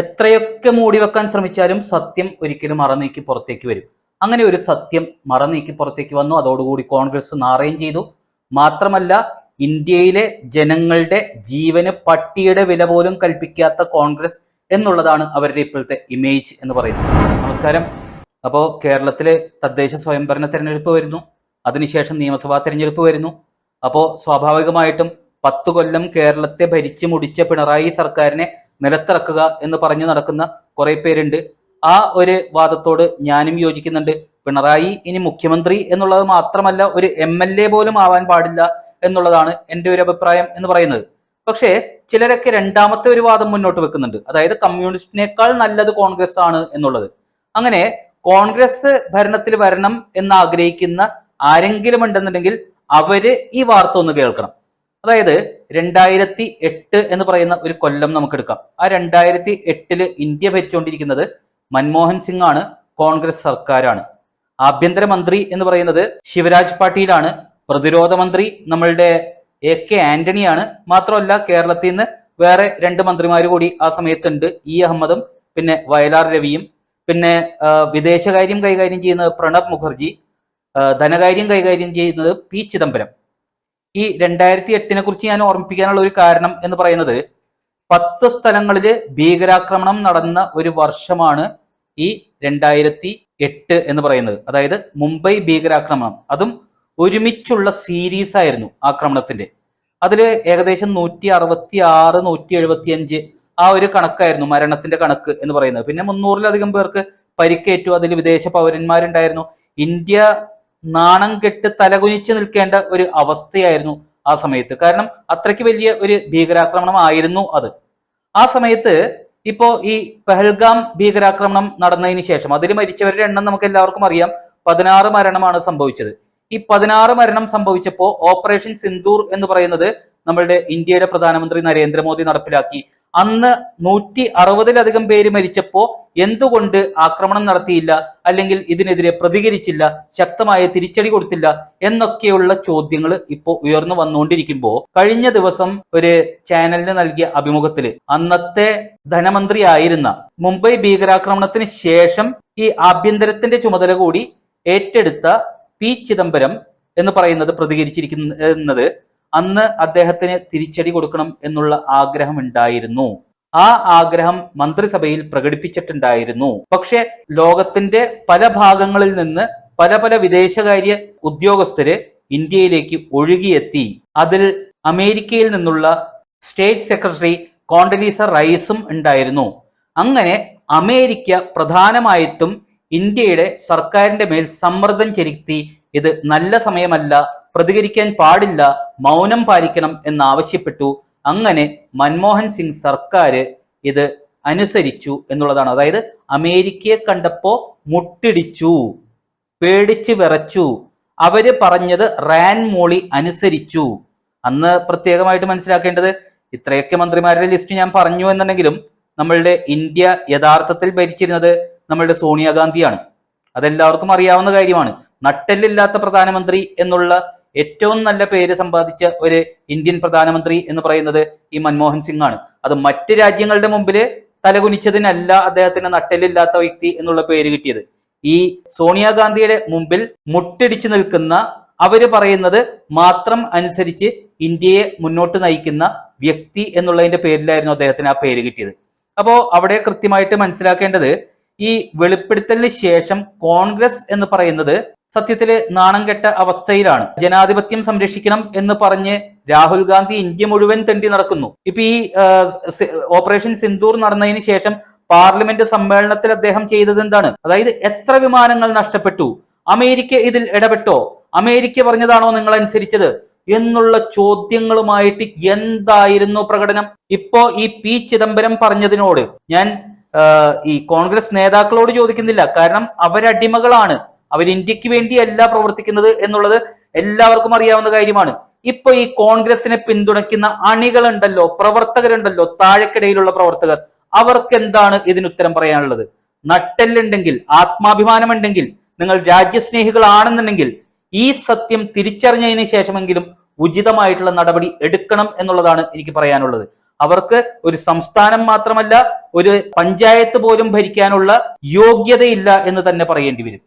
എത്രയൊക്കെ മൂടി വെക്കാൻ ശ്രമിച്ചാലും സത്യം ഒരിക്കലും മറനീക്കി പുറത്തേക്ക് വരും. അങ്ങനെ ഒരു സത്യം മറനീക്കി പുറത്തേക്ക് വന്നു. അതോടുകൂടി കോൺഗ്രസ് നാറയും ചെയ്തു. മാത്രമല്ല ഇന്ത്യയിലെ ജനങ്ങളുടെ ജീവന് പട്ടിയുടെ വില പോലും കൽപ്പിക്കാത്ത കോൺഗ്രസ് എന്നുള്ളതാണ് അവരുടെ ഇപ്പോഴത്തെ ഇമേജ് എന്ന് പറയുന്നത്. നമസ്കാരം. അപ്പോൾ കേരളത്തിലെ തദ്ദേശ സ്വയംഭരണ തെരഞ്ഞെടുപ്പ് വരുന്നു. അതിനുശേഷം നിയമസഭാ തെരഞ്ഞെടുപ്പ് വരുന്നു. അപ്പോൾ സ്വാഭാവികമായിട്ടും പത്തു കൊല്ലം കേരളത്തെ ഭരിച്ചു മുടിച്ച പിണറായി സർക്കാരിനെ നിലത്തിറക്കുക എന്ന് പറഞ്ഞു നടക്കുന്ന കുറെ പേരുണ്ട്. ആ ഒരു വാദത്തോട് ഞാനും യോജിക്കുന്നുണ്ട്. പിണറായി ഇനി മുഖ്യമന്ത്രി എന്നുള്ളത് മാത്രമല്ല ഒരു എം എൽ എ പോലും ആവാൻ പാടില്ല എന്നുള്ളതാണ് എന്റെ ഒരു അഭിപ്രായം എന്ന് പറയുന്നത്. പക്ഷേ ചിലരൊക്കെ രണ്ടാമത്തെ ഒരു വാദം മുന്നോട്ട് വെക്കുന്നുണ്ട്. അതായത് കമ്മ്യൂണിസ്റ്റിനേക്കാൾ നല്ലത് കോൺഗ്രസ് ആണ് എന്നുള്ളത്. അങ്ങനെ കോൺഗ്രസ് ഭരണത്തിൽ വരണം എന്ന് ആഗ്രഹിക്കുന്ന ആരെങ്കിലും ഉണ്ടെന്നുണ്ടെങ്കിൽ അവർ ഈ വാർത്ത ഒന്ന് കേൾക്കണം. അതായത് രണ്ടായിരത്തി എട്ട് എന്ന് പറയുന്ന ഒരു കൊല്ലം നമുക്ക് എടുക്കാം ആ രണ്ടായിരത്തി എട്ടിൽ ഇന്ത്യ ഭരിച്ചുകൊണ്ടിരിക്കുന്നത് മൻമോഹൻ സിംഗ് ആണ് കോൺഗ്രസ് സർക്കാരാണ്. ആഭ്യന്തരമന്ത്രി എന്ന് പറയുന്നത് ശിവരാജ് പാട്ടീലാണ് പ്രതിരോധ മന്ത്രി നമ്മളുടെ എ കെ ആന്റണിയാണ്. മാത്രമല്ല കേരളത്തിൽ നിന്ന് വേറെ രണ്ട് മന്ത്രിമാർ കൂടി ആ സമയത്തുണ്ട്. ഇ അഹമ്മദും പിന്നെ വയലാർ രവിയും പിന്നെ വിദേശകാര്യം കൈകാര്യം ചെയ്യുന്നത് പ്രണബ് മുഖർജി ധനകാര്യം കൈകാര്യം ചെയ്യുന്നത് പി ചിദംബരം. ഈ രണ്ടായിരത്തി എട്ടിനെ കുറിച്ച് ഞാൻ ഓർമ്മിപ്പിക്കാനുള്ള ഒരു കാരണം എന്ന് പറയുന്നത് പത്ത് സ്ഥലങ്ങളിൽ ഭീകരാക്രമണം നടന്ന ഒരു വർഷമാണ് ഈ രണ്ടായിരത്തി എട്ട് എന്ന് പറയുന്നത്. അതായത് മുംബൈ ഭീകരാക്രമണം. അതും ഒരുമിച്ചുള്ള സീരീസ് ആയിരുന്നു ആക്രമണത്തിന്റെ. അതിൽ ഏകദേശം നൂറ്റി അറുപത്തി ആറ് നൂറ്റി എഴുപത്തി അഞ്ച് ആ ഒരു കണക്കായിരുന്നു മരണത്തിന്റെ കണക്ക് എന്ന് പറയുന്നത്. പിന്നെ മുന്നൂറിലധികം പേർക്ക് പരിക്കേറ്റു. അതിൽ വിദേശ പൗരന്മാരുണ്ടായിരുന്നു. ഇന്ത്യ നാണം കെട്ട് തലകുനിച്ച് നിൽക്കേണ്ട ഒരു അവസ്ഥയായിരുന്നു ആ സമയത്ത്. കാരണം അത്രയ്ക്ക് വലിയ ഒരു ഭീകരാക്രമണം ആയിരുന്നു അത്. ആ സമയത്ത് ഇപ്പോ ഈ പെഹൽഗാം ഭീകരാക്രമണം നടന്നതിന് ശേഷം അതിൽ മരിച്ചവരുടെ എണ്ണം നമുക്ക് എല്ലാവർക്കും അറിയാം പതിനാറ് മരണമാണ് സംഭവിച്ചത്. ഈ പതിനാറ് മരണം സംഭവിച്ചപ്പോ ഓപ്പറേഷൻ സിന്ദൂർ എന്ന് പറയുന്നത് നമ്മളുടെ ഇന്ത്യയുടെ പ്രധാനമന്ത്രി നരേന്ദ്രമോദി നടപ്പിലാക്കി. അന്ന് നൂറ്റി അറുപതിലധികം പേര് മരിച്ചപ്പോ എന്തുകൊണ്ട് ആക്രമണം നടത്തിയില്ല? അല്ലെങ്കിൽ ഇതിനെതിരെ പ്രതികരിച്ചില്ല? ശക്തമായ തിരിച്ചടി കൊടുത്തില്ല? എന്നൊക്കെയുള്ള ചോദ്യങ്ങൾ ഇപ്പോൾ ഉയർന്നു വന്നുകൊണ്ടിരിക്കുമ്പോൾ കഴിഞ്ഞ ദിവസം ഒരു ചാനലിന് നൽകിയ അഭിമുഖത്തിൽ അന്നത്തെ ധനമന്ത്രി ആയിരുന്ന മുംബൈ ഭീകരാക്രമണത്തിന് ശേഷം ഈ ആഭ്യന്തരത്തിന്റെ ചുമതല കൂടി ഏറ്റെടുത്ത പി ചിദംബരം എന്ന് പറയുന്നത് പ്രതികരിച്ചിരിക്കുന്നത് അന്ന് അദ്ദേഹത്തിന് തിരിച്ചടി കൊടുക്കണം എന്നുള്ള ആഗ്രഹം ഉണ്ടായിരുന്നു ആ ആഗ്രഹം മന്ത്രിസഭയിൽ പ്രകടിപ്പിച്ചിട്ടുണ്ടായിരുന്നു. പക്ഷെ ലോകത്തിന്റെ പല ഭാഗങ്ങളിൽ നിന്ന് പല പല വിദേശകാര്യ ഉദ്യോഗസ്ഥര് ഇന്ത്യയിലേക്ക് ഒഴുകിയെത്തി. അതിൽ അമേരിക്കയിൽ നിന്നുള്ള സ്റ്റേറ്റ് സെക്രട്ടറി കോണ്ടലീസ റൈസും ഉണ്ടായിരുന്നു. അങ്ങനെ അമേരിക്ക പ്രധാനമായിട്ടും ഇന്ത്യയുടെ സർക്കാരിന്റെ മേൽ സമ്മർദ്ദം ചെലുത്തി. ഇത് നല്ല സമയമല്ല പ്രതികരിക്കാൻ പാടില്ല മൗനം പാലിക്കണം എന്നാവശ്യപ്പെട്ടു. അങ്ങനെ മൻമോഹൻ സിംഗ് സർക്കാർ ഇത് അനുസരിച്ചു എന്നുള്ളതാണ്. അതായത് അമേരിക്കയെ കണ്ടപ്പോ മുട്ടിടിച്ചു പേടിച്ച് വിറച്ചു. അവർ പറഞ്ഞത് റാൻ മോളി അനുസരിച്ചു. അന്ന് പ്രത്യേകമായിട്ട് മനസ്സിലാക്കേണ്ടത് ഇത്രയൊക്കെ മന്ത്രിമാരുടെ ലിസ്റ്റ് ഞാൻ പറഞ്ഞു എന്നുണ്ടെങ്കിലും നമ്മളുടെ ഇന്ത്യ യഥാർത്ഥത്തിൽ ഭരിച്ചിരുന്നത് നമ്മളുടെ സോണിയാഗാന്ധിയാണ്. അതെല്ലാവർക്കും അറിയാവുന്ന കാര്യമാണ്. നട്ടെല്ലില്ലാത്ത പ്രധാനമന്ത്രി എന്നുള്ള ഏറ്റവും നല്ല പേര് സമ്പാദിച്ച ഒരു ഇന്ത്യൻ പ്രധാനമന്ത്രി എന്ന് പറയുന്നത് ഈ മൻമോഹൻ സിംഗ് ആണ്. അത് മറ്റ് രാജ്യങ്ങളുടെ മുമ്പിൽ തലകുനിച്ചതിനല്ല അദ്ദേഹത്തിന് നട്ടലില്ലാത്ത വ്യക്തി എന്നുള്ള പേര് കിട്ടിയത്. ഈ സോണിയാഗാന്ധിയുടെ മുമ്പിൽ മുട്ടിടിച്ച് നിൽക്കുന്ന അവർ പറയുന്നത് മാത്രം അനുസരിച്ച് ഇന്ത്യയെ മുന്നോട്ട് നയിക്കുന്ന വ്യക്തി എന്നുള്ളതിന്റെ പേരിലായിരുന്നു അദ്ദേഹത്തിന് ആ പേര് കിട്ടിയത്. അപ്പോ അവിടെ കൃത്യമായിട്ട് മനസ്സിലാക്കേണ്ടത് ഈ വെളിപ്പെടുത്തലിന് ശേഷം കോൺഗ്രസ് എന്ന് പറയുന്നത് സത്യത്തിൽ നാണം കെട്ട അവസ്ഥയിലാണ്. ജനാധിപത്യം സംരക്ഷിക്കണം എന്ന് പറഞ്ഞ് രാഹുൽ ഗാന്ധി ഇന്ത്യ മുഴുവൻ തെണ്ടി നടക്കുന്നു. ഇപ്പൊ ഈ ഓപ്പറേഷൻ സിന്ദൂർ നടന്നതിന് ശേഷം പാർലമെന്റ് സമ്മേളനത്തിൽ അദ്ദേഹം ചെയ്തത് എന്താണ്? അതായത് എത്ര വിമാനങ്ങൾ നഷ്ടപ്പെട്ടു? അമേരിക്ക ഇതിൽ ഇടപെട്ടോ? അമേരിക്ക പറഞ്ഞതാണോ നിങ്ങൾ അനുസരിച്ചത്? എന്നുള്ള ചോദ്യങ്ങളുമായിട്ട് എന്തായിരുന്നു പ്രകടനം? ഇപ്പോ ഈ പി ചിദംബരം പറഞ്ഞതിനോട് ഞാൻ ഈ കോൺഗ്രസ് നേതാക്കളോട് ചോദിക്കുന്നില്ല. കാരണം അവരടിമകളാണ്. അവർ ഇന്ത്യയ്ക്ക് വേണ്ടിയല്ല പ്രവർത്തിക്കുന്നത് എന്നുള്ളത് എല്ലാവർക്കും അറിയാവുന്ന കാര്യമാണ്. ഇപ്പൊ ഈ കോൺഗ്രസിനെ പിന്തുണയ്ക്കുന്ന അണികളുണ്ടല്ലോ പ്രവർത്തകരുണ്ടല്ലോ താഴെക്കിടയിലുള്ള പ്രവർത്തകർ അവർക്ക് എന്താണ് ഇതിന് ഉത്തരം പറയാനുള്ളത്? നട്ടെല്ലുണ്ടെങ്കിൽ ആത്മാഭിമാനമുണ്ടെങ്കിൽ നിങ്ങൾ രാജ്യസ്നേഹികളാണെന്നുണ്ടെങ്കിൽ ഈ സത്യം തിരിച്ചറിഞ്ഞതിന് ശേഷമെങ്കിലും ഉചിതമായിട്ടുള്ള നടപടി എടുക്കണം എന്നുള്ളതാണ് എനിക്ക് പറയാനുള്ളത്. അവർക്ക് ഒരു സംസ്ഥാനം മാത്രമല്ല ഒരു പഞ്ചായത്ത് പോലും ഭരിക്കാനുള്ള യോഗ്യതയില്ല എന്ന് തന്നെ പറയേണ്ടി വരും.